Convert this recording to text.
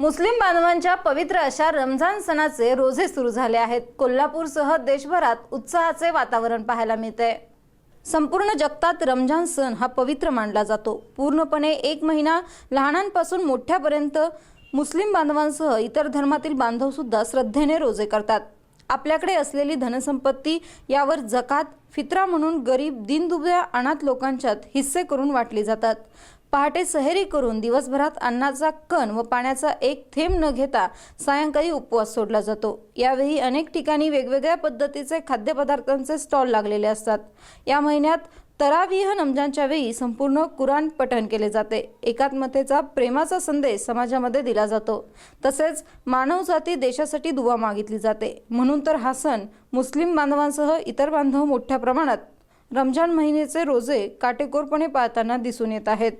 मुस्लिम बांधवांच्या पवित्र अशा रमजान सणाचे रोजे सुरू झाले आहेत. कोल्हापूरसह देशभरात उत्साहाचे वातावरण पाहायला मिळते संपूर्ण जगतात रमजान सण हा पवित्र मानला जातो. पूर्णपणे एक महिना लहानांपासून मोठ्यापर्यंत मुस्लिम बांधवांसह इतर धर्मातील बांधव सुद्धा श्रद्धेने रोजे करतात. आपल्याकडे असलेली धनसंपत्ती यावर जकात फित्रा म्हणून गरीब दिनदुबळ्या अनाथ लोकांच्यात हिस्से करून वाटली जातात. पहाटे सहेरी करून दिवसभरात अन्नाचा कण व पाण्याचा एक थेंब न घेता सायंकाळी उपवास सोडला जातो. यावेळी अनेक ठिकाणी वेगवेगळ्या पद्धतीचे खाद्यपदार्थांचे स्टॉल लागलेले असतात. या महिन्यात तरावीह रमजानच्या वेळी संपूर्ण कुराण पठण केले जाते. एकात्मतेचा प्रेमाचा संदेश समाजामध्ये दिला जातो. तसेच मानवजाती देशासाठी दुवा मागितली जाते. म्हणून तर हा सण मुस्लिम बांधवांसह इतर बांधव मोठ्या प्रमाणात रमजान महिन्याचे रोजे काटेकोरपणे पाळताना दिसून येत आहेत.